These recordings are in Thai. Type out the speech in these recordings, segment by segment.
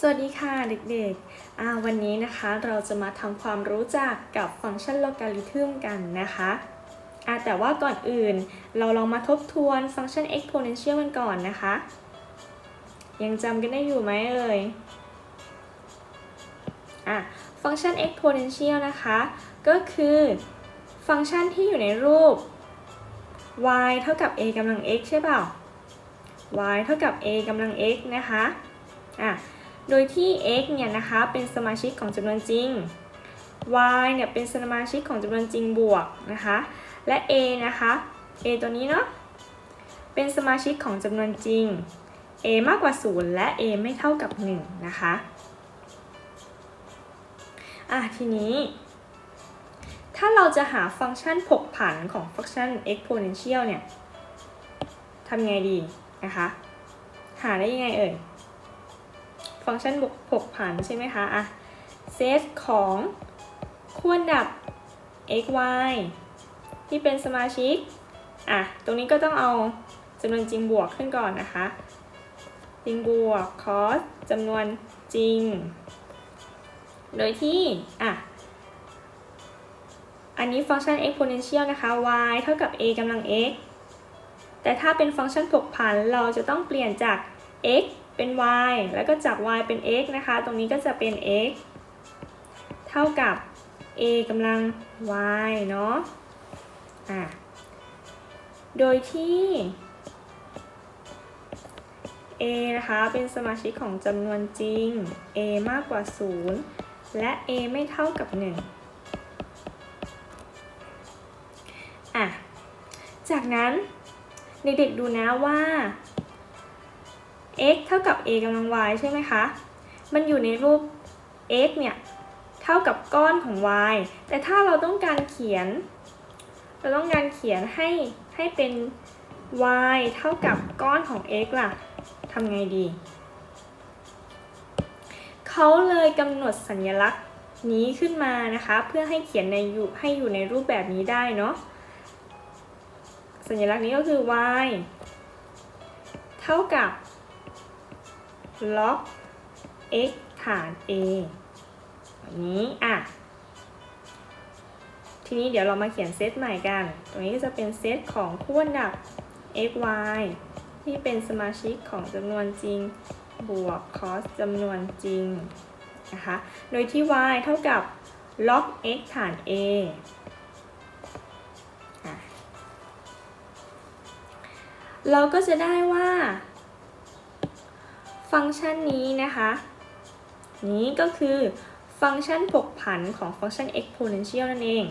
สวัสดีค่ะเด็กๆ วันนี้นะคะเราจะมาทำความรู้จักกับฟังก์ชันโลกาลิทึมกันนะคะแต่ว่าก่อนอื่นเราลองมาทบทวนฟังก์ชัน exponential กันก่อนนะคะ ยังจำกันได้อยู่ไหมเอ่ยอะฟังก์ชัน exponential นะคะ ก็คือฟังก์ชันที่อยู่ในรูป y เท่ากับ a กำลัง x ใช่เปล่า y เท่ากับ a กำลัง x นะคะอะ โดยที่ x เนี่ยนะคะเป็นสมาชิกของจำนวนจริง y เนี่ยเป็นสมาชิกของจำนวนจริงบวกนะคะ และ a นะคะ a ตัวนี้เนาะเป็นสมาชิกของจำนวนจริง a มากกว่า 0 และ a ไม่เท่ากับ 1 นะคะอะทีนี้ ถ้าเราจะหาฟังก์ชันผกผันของฟังก์ชัน exponential เนี่ยทำไงดีนะคะ หาได้ยังไงเอ่ย ฟังก์ชันบวกผกผันใช่ไหมคะอะเซตของควรดับ x y ที่เป็นสมาชิกอะตรงนี้ก็ต้องเอาจำนวนจริงบวกขึ้นก่อนนะคะ จริงบวก cos จำนวนจริง โดยที่อะอันนี้ฟังก์ชัน exponential นะคะ y เท่ากับ a กำลัง x แต่ถ้าเป็นฟังก์ชันผกผันเราจะต้องเปลี่ยนจาก x เป็น y แล้วก็จาก y เป็น x นะคะ ตรงนี้ก็จะเป็น x เท่ากับ a กำลัง y เนาะอะโดยที่ a นะคะ เป็นสมาชิกของจำนวนจริง a มากกว่า 0 และ a ไม่เท่ากับ 1 อะ จากนั้นเด็กๆดูนะว่า x เท่ากับ a กำลัง y ใช่ไหมคะ มันอยู่ในรูป x เนี่ยเท่ากับก้อนของ y แต่ถ้าเราต้องการเขียน เราต้องการเขียนให้ให้เป็น y เท่ากับก้อนของ x ล่ะทำไงดี เขาเลยกำหนดสัญลักษณ์นี้ขึ้นมานะคะ เพื่อให้เขียนในอยู่ให้อยู่ในรูปแบบนี้ได้เนาะสัญลักษณ์นี้ก็คือ y เท่ากับ log x ฐาน a แบบนี้อะทีนี้เดี๋ยวเรามาเขียนเซตใหม่กัน ตรงนี้ก็จะเป็นเซตของคู่อันดับ x y ที่เป็นสมาชิกของจำนวนจริง บวก cos จำนวนจริงนะคะ โดยที่ y เท่ากับ log x ฐาน a เราก็จะได้ว่า ฟังก์ชันนี้นะคะ นี้ก็คือฟังก์ชันผกผันของฟังก์ชัน exponential นั่นเอง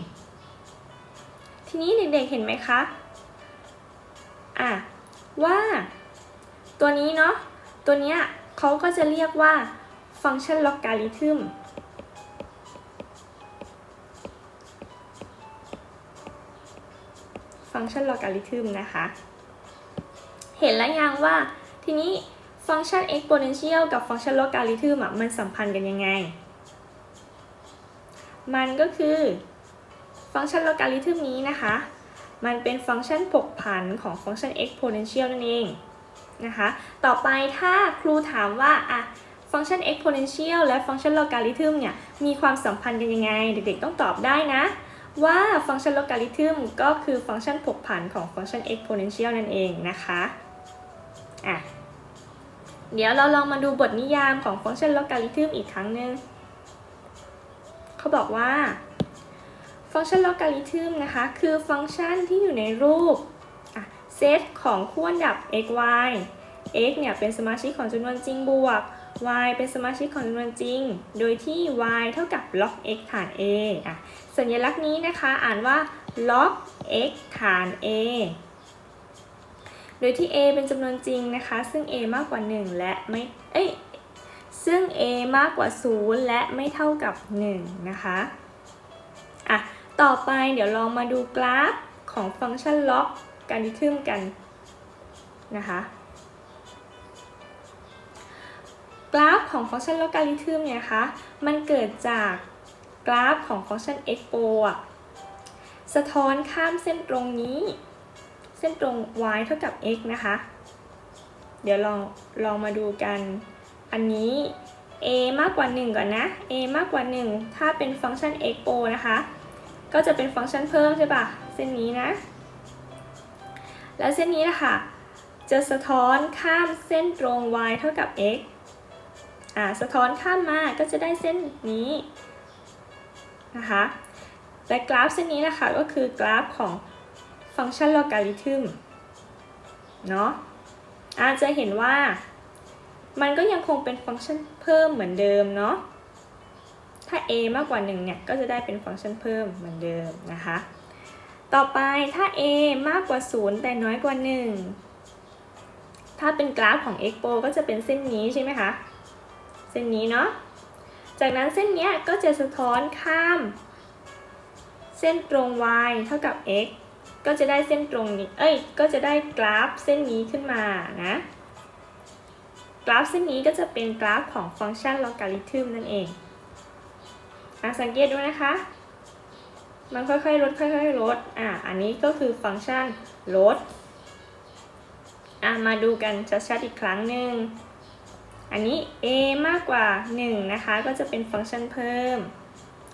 ทีนี้เด็กๆเห็นไหมคะ อะ ว่า ตัวนี้เนาะ ตัวเนี้ยเขาก็จะเรียกว่าฟังก์ชัน logarithm ฟังก์ชัน logarithm นะคะ เห็นแล้วยังว่าทีนี้ ฟังก์ชัน exponential กับฟังก์ชัน logarithm อะมันสัมพันธ์กันยังไง มันก็คือฟังก์ชัน logarithm นี้นะคะ มันเป็นฟังก์ชันผกผันของฟังก์ชัน exponential นั่นเองนะคะ ต่อไปถ้าครูถามว่าอะฟังก์ชัน exponential และฟังก์ชัน logarithm เนี่ยมีความสัมพันธ์กันยังไง เด็กๆต้องตอบได้นะ ว่าฟังก์ชัน logarithm ก็คือฟังก์ชันผกผันของฟังก์ชัน exponential นั่นเองนะคะอะ เดี๋ยวเราลองมาดูบทนิยามของฟังก์ชัน logarithm อีกครั้งหนึ่งเขาบอกว่า ฟังก์ชัน logarithm นะคะ คือฟังก์ชันที่อยู่ในรูปเซตของคู่อันดับ x y x เนี่ยเป็นสมาชิกของจำนวนจริงบวก y เป็นสมาชิกของจำนวนจริง โดยที่ y เท่ากับ log x ฐาน a อะสัญลักษณ์นี้นะคะอ่านว่า log x ฐาน a โดยที่ a เป็นจำนวนจริงนะคะ ซึ่ง a มากกว่า 1 และไม่ เอ้ย ซึ่ง a มากกว่า 0 และไม่เท่ากับ 1 นะคะ อะ ต่อไปเดี๋ยวลองมาดูกราฟของฟังก์ชัน log การดิทึมกันนะคะ กราฟของฟังก์ชัน log การดิทึมเนี่ยคะ มันเกิดจากกราฟของฟังก์ชัน expo อะสะท้อนข้ามเส้นตรงนี้ ส้นตรง y เท่ากับ x นะคะ เดี๋ยวลองลองมาดูกัน อันนี้ a มากกว่า 1 ก่อนนะ a มากกว่า 1 ถ้าเป็นฟังก์ชัน xo นะคะ ก็จะเป็นฟังก์ชันเพิ่มใช่ปะเส้นนี้นะ แล้วเส้นนี้นะคะจะสะท้อนข้ามเส้นตรง y เท่ากับ x อ่า สะท้อนข้ามมาก็จะได้เส้นนี้นะคะ และกราฟเส้นนี้นะคะก็คือกราฟของ ฟังก์ชันลอการิทึมเนาะอาจจะเห็นว่า มันก็ยังคงเป็นฟังก์ชันเพิ่มเหมือนเดิมเนาะถ้า a มากกว่า1เนี่ยก็จะได้เป็นฟังก์ชันเพิ่มเหมือนเดิมนะคะ ต่อไปถ้า a มากกว่า 0 แต่น้อยกว่า 1 ถ้าเป็นกราฟของ x p o ก็จะเป็นเส้นนี้ใช่ไหมคะ เส้นนี้เนาะจากนั้นเส้นเนี้ยก็จะสะท้อนข้าม เส้นตรง y เท่ากับ x ก็จะได้เส้นตรงนี้ เอ้ย ก็จะได้กราฟเส้นนี้ขึ้นมานะ กราฟเส้นนี้ก็จะเป็นกราฟของฟังก์ชันลอการิทึมนั่นเองอะสังเกตดูนะคะ มันค่อยๆลดค่อยๆลด อะอันนี้ก็คือฟังก์ชันลด อะมาดูกันชัดๆอีกครั้งหนึ่ง อันนี้ a มากกว่า 1 นะคะ ก็จะเป็นฟังก์ชันเพิ่ม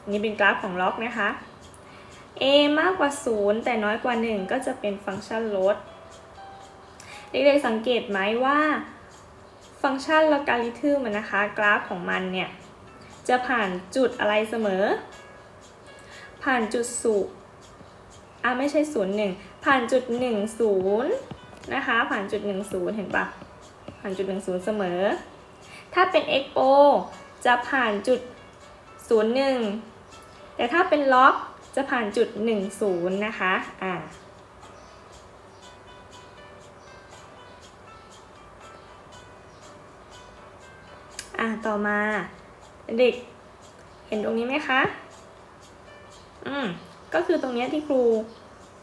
นนี้เป็นกราฟของล็อกนะคะ a มากกว่า 0 แต่น้อยกว่า 1 ก็จะเป็นฟังก์ชันลด เด็กๆสังเกตไหมว่า ฟังก์ชันลอการิทึมนะคะ กราฟของมันเนี่ย จะผ่านจุดอะไรเสมอ ผ่านจุดศูนย์อะไม่ใช่ศูนย์หนึ่งผ่านจุดหนึ่งศูนย์นะคะ ผ่านจุดหนึ่งศูนย์เห็นปะผ่านจุดหนึ่งศูนย์เสมอ ถ้าเป็น expo จะผ่านจุดศูนย์หนึ่งแต่ถ้าเป็นล็อก จะผ่านจุดหนึ่งศูนย์นะคะ อ่า อะต่อมาเด็กเห็นตรงนี้ไหมคะ อืม ก็คือตรงนี้ที่ครู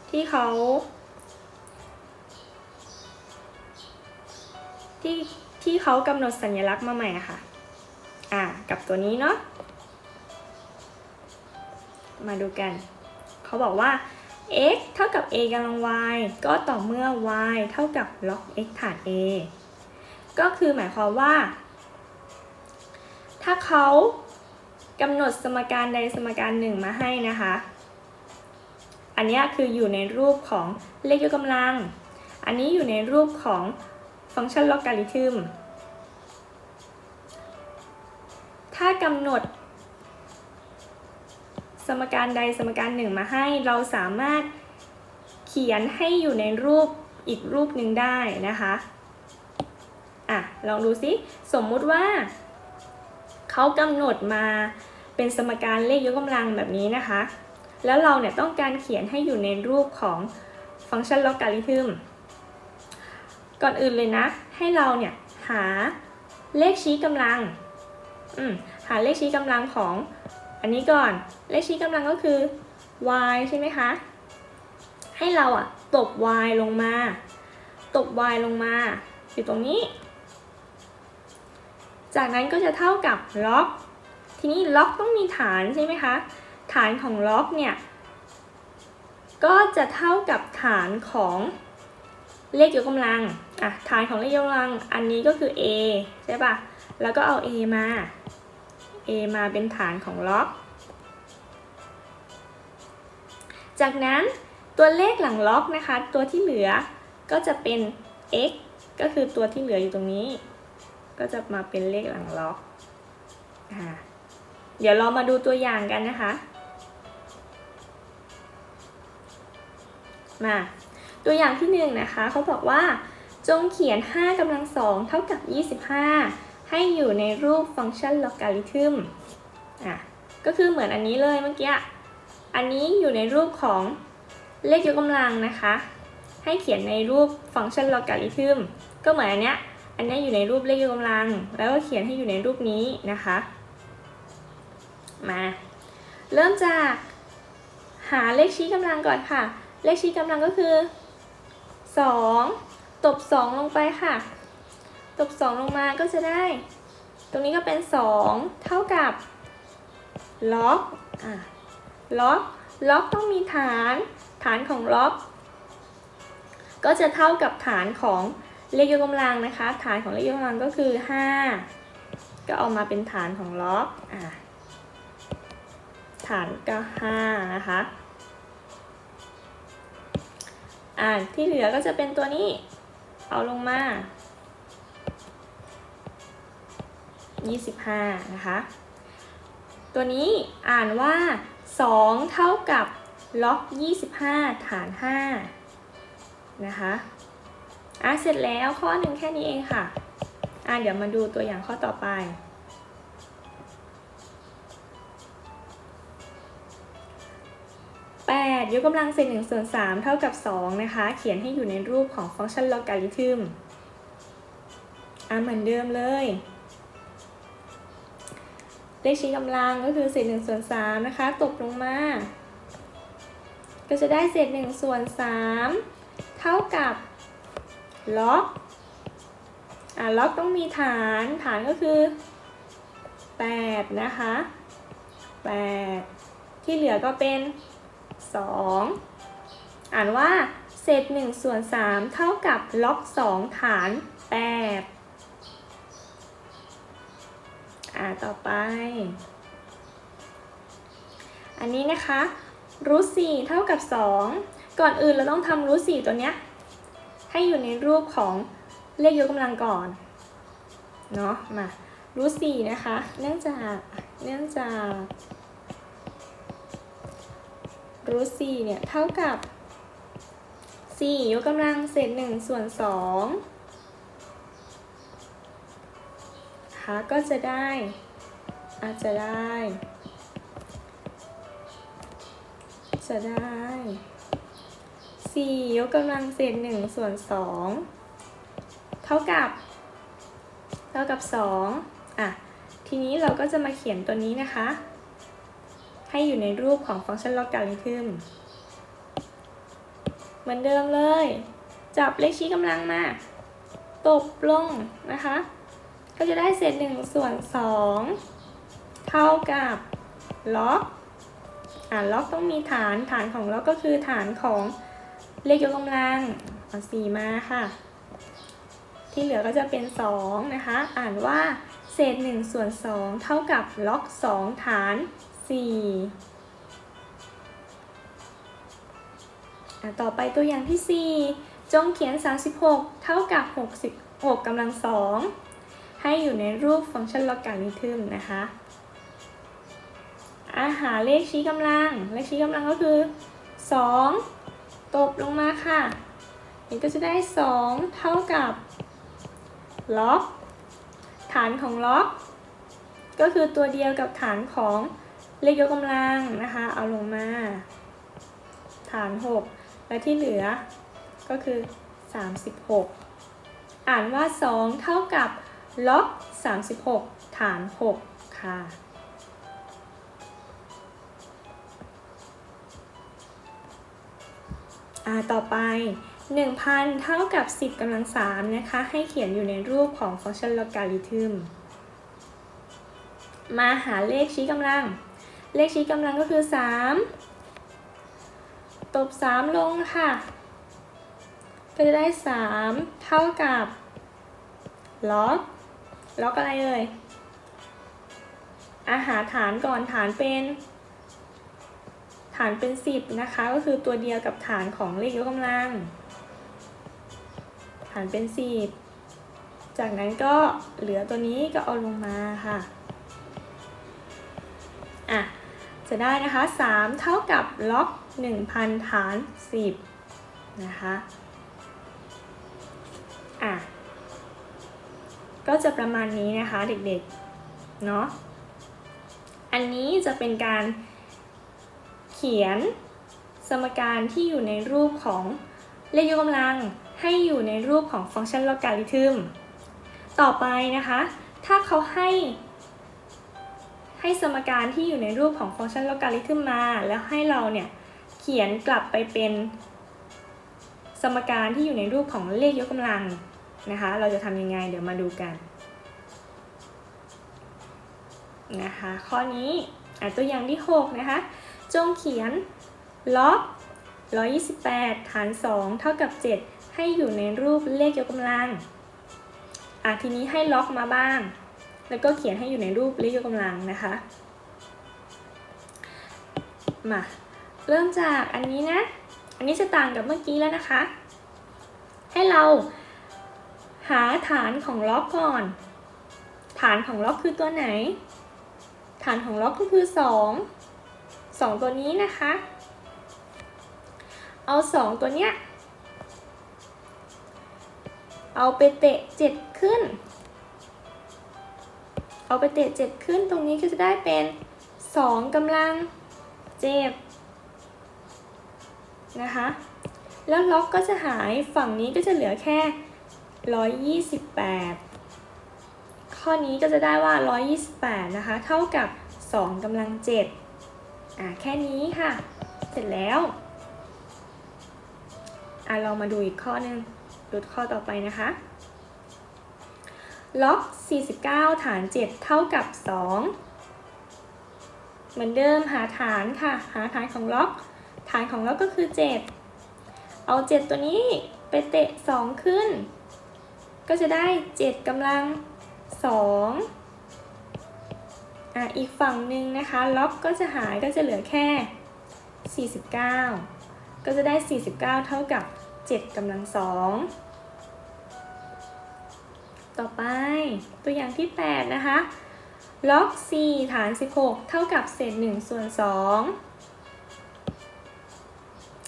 ที่เขาที่ที่เขากำหนดสัญลักษณ์มาใหม่อะค่ะ อ่า กับตัวนี้เนาะ มาดูกัน เขาบอกว่า x เท่ากับ a กำลัง y ก็ต่อเมื่อ y เท่ากับ log x ฐาน a ก็คือหมายความว่า ถ้าเขากำหนดสมการใดสมการหนึ่งมาให้นะคะ อันนี้คืออยู่ในรูปของเลขยกกำลัง อันนี้อยู่ในรูปของฟังก์ชันลอการิทึม ถ้ากำหนด สมการใดสมการหนึ่งมาให้ เราสามารถเขียนให้อยู่ในรูปอีกรูปหนึ่งได้นะคะอะลองดูซิสมมุติว่าเขากำหนดมาเป็นสมการเลขยกกำลังแบบนี้นะคะ แล้วเราเนี่ยต้องการเขียนให้อยู่ในรูปของฟังก์ชันลอการิทึมก่อนอื่นเลยนะ ให้เราเนี่ยหาเลขชี้กำลังอืมหาเลขชี้กำลังของ อันนี้ก่อนเลขชี้กำลังก็คือ y ใช่ไหมคะ ให้เราอะตบ y ลงมา ตบ y ลงมาอยู่ตรงนี้ จากนั้นก็จะเท่ากับล็อก ทีนี้ล็อกต้องมีฐานใช่ไหมคะ ฐานของล็อกเนี่ย ก็จะเท่ากับฐานของเลขยกกำลัง อะ ฐานของเลขยกกำลัง อันนี้ก็คือ a ใช่ปะแล้วก็เอา a มา a มาเป็นฐานของล็อก จากนั้นตัวเลขหลังล็อกนะคะ ตัวที่เหลือก็จะเป็น x ก็คือตัวที่เหลืออยู่ตรงนี้ ก็จะมาเป็นเลขหลังล็อกอ่าเดี๋ยวเรามาดูตัวอย่างกันนะคะ มา ตัวอย่างที่หนึ่งนะคะเขาบอกว่า จงเขียน 5กำลังสองเท่ากับ 25 ให้อยู่ในรูปฟังก์ชันลอการิทึมอะก็คือเหมือนอันนี้เลยเมื่อกี้ อันนี้อยู่ในรูปของเลขยกกำลังนะคะ ให้เขียนในรูปฟังก์ชันลอการิทึมก็เหมือนอันเนี้ย อันนี้อยู่ในรูปเลขยกกำลัง แล้วก็เขียนให้อยู่ในรูปนี้นะคะ มา เริ่มจากหาเลขชี้กำลังก่อนค่ะ เลขชี้กำลังก็คือ 2 ตบ 2 ลงไปค่ะ ตบ2ลงมาก็จะได้ ตรงนี้ก็เป็น 2 เท่ากับล็อกอะล็อกล็อกต้องมีฐาน ฐานของล็อก ก็จะเท่ากับฐานของเลขยกกำลังนะคะ ฐานของเลขยกกำลังก็คือ 5 ก็เอามาเป็นฐานของล็อกอะฐานก็ห้านะคะอ่าที่เหลือก็จะเป็นตัวนี้ เอาลงมา 25 นะคะ ตัวนี้อ่านว่า 2 เท่ากับล็อก 25 ฐาน 5 นะคะอะเสร็จแล้วข้อหนึ่งแค่นี้เองค่ะอะเดี๋ยวมาดูตัวอย่างข้อต่อไป 8 ยกกำลังเศษ1ส่วน3เท่ากับ 2 นะคะ เขียนให้อยู่ในรูปของฟังก์ชันลอการิทึมอะเหมือนเดิมเลย เลขชี้กำลังก็คือเศษ1ส่วน3นะคะ ตกลงมา ก็จะได้เศษ1ส่วน3เท่ากับล็อกอะล็อกต้องมีฐานฐานก็คือ8นะคะ8ที่เหลือก็เป็น2อ่านว่าเศษ1ส่วน3เท่ากับล็อก2ฐาน8 อ่าต่อไป อันนี้นะคะรูทสี่เท่ากับ 2 ก่อนอื่นเราต้องทำรูทสี่ตัวเนี้ยให้อยู่ในรูปของเลขยกกำลังก่อนเนาะมารูทสี่นะคะ เนื่องจากเนื่องจากรูทสี่เนี่ยเท่ากับ4ยกกำลังเศษ1ส่วน2นะคะ ก็จะได้ อาจจะได้ จะได้4ยกกำลังเศษ1ส่วน2เท่ากับ เท่ากับ2อะ ทีนี้เราก็จะมาเขียนตัวนี้นะคะ ให้อยู่ในรูปของฟังก์ชันลอการิทึมเหมือนเดิมเลย จับเลขชี้กำลังมา ตบลงนะคะ ก็จะได้เศษ1ส่วน2เท่ากับล็อกอ่าล็อกต้องมีฐานฐานของล็อกก็คือฐานของเลขยกกำลังเอาสี่มาค่ะ ที่เหลือก็จะเป็น2นะคะ อ่านว่าเศษ1ส่วน2เท่ากับล็อก2ฐาน4อ่ต่อไปตัวอย่างที่ 4 จงเขียน 36 เท่ากับ 66กำลัง2 ให้อยู่ในรูปฟังก์ชันลอการิทึมนะคะ อาหาเลขชี้กำลัง เลขชี้กำลังก็คือ 2 ตบลงมาค่ะนี่ก็จะได้ 2 เท่ากับล็อก ฐานของล็อก ก็คือตัวเดียวกับฐานของเลขยกกำลังนะคะ เอาลงมา ฐาน 6 และที่เหลือก็คือ 36 อ่านว่า 2 เท่ากับ ล็อก 36 ฐาน 6 ค่ะ ต่อไป 1,000 เท่ากับ 10กำลัง3นะคะ ให้เขียนอยู่ในรูปของฟังก์ชันลอการิทึม มาหาเลขชี้กำลัง เลขชี้กำลังก็คือ 3 ตบ 3 ลงค่ะก็จะได้ 3 เท่ากับล็อก ล็อกอะไรเอ่ยอาหารฐานก่อนฐานเป็น ฐานเป็น 10 นะคะ ก็คือตัวเดียวกับฐานของเลขยกกำลัง ฐานเป็น 10 จากนั้นก็เหลือตัวนี้ก็เอาลงมาค่ะอะจะได้นะคะ 3 เท่ากับล็อก 1,000 ฐาน 10 นะคะ ก็จะประมาณนี้นะคะเด็กๆ เนาะ อันนี้จะเป็นการเขียนสมการที่อยู่ในรูปของเลขยกกำลังให้อยู่ในรูปของฟังก์ชันลอการิทึม ต่อไปนะคะ ถ้าเขาให้ให้สมการที่อยู่ในรูปของฟังก์ชันลอการิทึมมา แล้วให้เราเนี่ยเขียนกลับไปเป็นสมการที่อยู่ในรูปของเลขยกกำลัง นะคะ เราจะทำยังไงเดี๋ยวมาดูกันนะคะ ข้อนี้อะตัวอย่างที่ 6 นะคะ จงเขียนล็อก128 ฐาน 2 เท่ากับ 7 ให้อยู่ในรูปเลขยกกำลังอะทีนี้ให้ล็อกมาบ้าง แล้วก็เขียนให้อยู่ในรูปเลขยกกำลังนะคะ มาเริ่มจากอันนี้นะ อันนี้จะต่างกับเมื่อกี้แล้วนะคะ ให้เรา หาฐานของล็อกก่อน ฐานของล็อกคือตัวไหน ฐานของล็อกก็คือ 2 2 ตัวนี้นะคะ เอา 2 ตัวเนี้ย เอาไปเตะ 7 ขึ้น เอาไปเตะ 7 ขึ้นตรงนี้ก็จะได้เป็น 2กำลังเจ็บนะคะ แล้วล็อกก็จะหายฝั่งนี้ก็จะเหลือแค่ 128 ข้อนี้ก็จะได้ว่า 128 นะคะ เท่ากับ 2กำลัง7อะแค่นี้ค่ะ เสร็จแล้วอะเรามาดูอีกข้อหนึ่งดูข้อต่อไปนะคะล็อก 49 ฐาน 7 เท่ากับ 2 เหมือนเดิมหาฐานค่ะ หาฐานของล็อก ฐานของล็อกก็คือ 7 เอา 7 ตัวนี้ไปเตะ 2 ขึ้น ก็จะได้ 7กำลัง 2อะอีกฝั่งหนึ่งนะคะ ล็อกก็จะหายก็จะเหลือแค่ 49 ก็จะได้ 49 เท่ากับ 7กำลัง 2 ต่อไปตัวอย่างที่ 8 นะคะ ล็อก 4 ฐาน 16 เท่ากับเศษ1ส่วน 2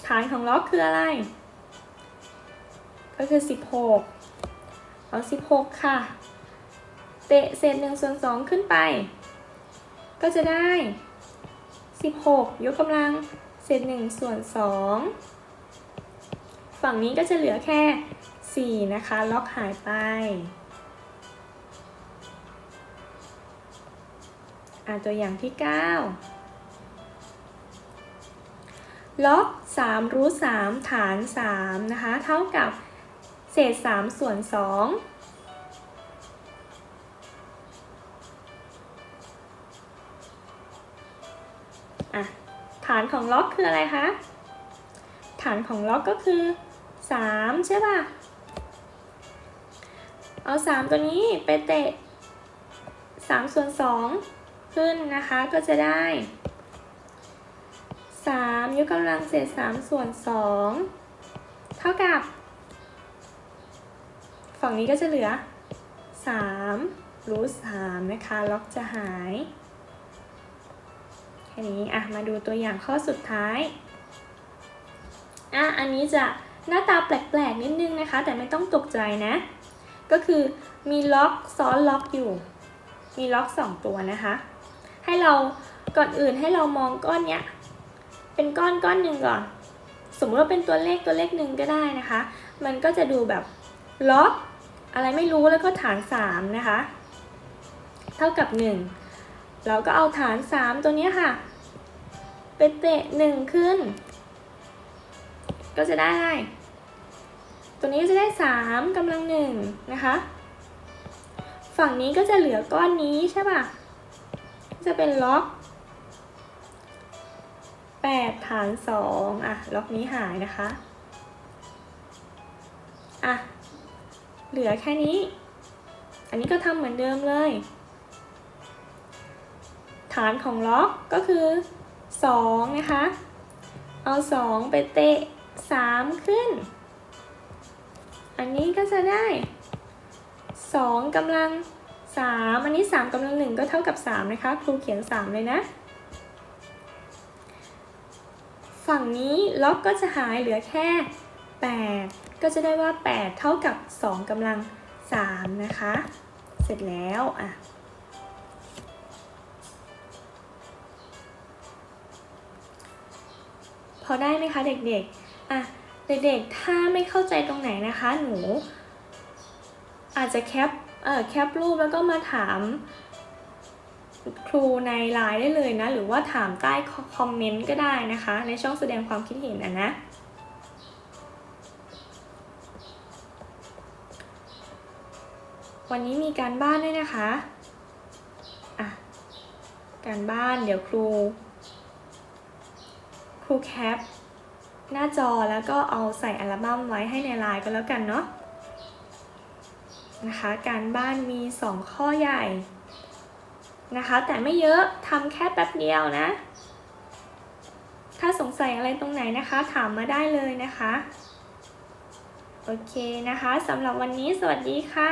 ฐานของล็อกคืออะไร ก็คือ 16 เอา 16 ค่ะ เตะเศษ1ส่วน2ขึ้นไป ก็จะได้ 16 ยกกำลังเศษ1ส่วน2ฝั่งนี้ก็จะเหลือแค่ 4 นะคะ ล็อกหายไปอ่าตัวอย่างที่ 9ล็อก3รูท3ฐาน 3 นะคะ เท่ากับ เศษ 3 ส่วน 2 อะ ฐานของล็อกคืออะไรคะ ฐานของล็อกก็คือ 3 ใช่ป่ะ เอา 3 ตัวนี้ไปเตะ 3 ส่วน 2 ขึ้นนะคะ ก็จะได้ 3 ยกกำลังเศษ 3 ส่วน 2 เท่ากับ ฝั่งนี้ก็จะเหลือ 3 รูท3นะคะ ล็อกจะหาย แค่นี้อะมาดูตัวอย่างข้อสุดท้าย อะ อันนี้จะหน้าตาแปลกๆนิดนึงนะคะ แต่ไม่ต้องตกใจนะ ก็คือมีล็อกซ้อนล็อกอยู่ มีล็อก 2 ตัวนะคะ ให้เราก่อนอื่นให้เรามองก้อนเนี้ย เป็นก้อนก้อนหนึ่งก่อน สมมติว่าเป็นตัวเลขตัวเลขหนึ่งก็ได้นะคะ มันก็จะดูแบบล็อก อะไรไม่รู้แล้วก็ฐาน 3 นะคะ เท่ากับ 1 เราก็เอาฐาน 3 ตัวนี้ค่ะไปเตะ 1 ขึ้น ก็จะได้ ตัวนี้ก็จะได้ 3กำลังหนึ่งนะคะ ฝั่งนี้ก็จะเหลือก้อนนี้ใช่ป่ะ จะเป็นล็อก8ฐาน2อะ ล็อกนี้หายนะคะ อะ เหลือแค่นี้ อันนี้ก็ทำเหมือนเดิมเลย ฐานของล็อกก็คือ 2 นะคะ เอา 2 ไปเตะ 3 ขึ้น อันนี้ก็จะได้ 2กำลัง 3 อันนี้ 3กำลัง 1 ก็เท่ากับ 3 นะคะ ครูเขียน 3 เลยนะฝั่งนี้ล็อกก็จะหายเหลือแค่ 8 ก็จะได้ว่า 8 เท่ากับ 2กำลัง 3 นะคะ เสร็จแล้วอะพอได้ไหมคะเด็กๆอะเด็กๆ ถ้าไม่เข้าใจตรงไหนนะคะ หนู อาจจะแคปเอ่อแคปรูปแล้วก็มาถามครูในไลน์ได้เลยนะ หรือว่าถามใต้คอมเมนต์ก็ได้นะคะ ในช่องแสดงความคิดเห็นนะนะ วันนี้มีการบ้านด้วยนะคะอะการบ้านเดี๋ยวครู ครูแคปหน้าจอแล้วก็เอาใส่อัลบั้มไว้ให้ในไลน์ก็แล้วกันเนาะนะคะ การบ้านมี 2 ข้อใหญ่นะคะ แต่ไม่เยอะทำแค่แป๊บเดียวนะ ถ้าสงสัยอะไรตรงไหนนะคะ ถามมาได้เลยนะคะ โอเคนะคะสำหรับวันนี้สวัสดีค่ะ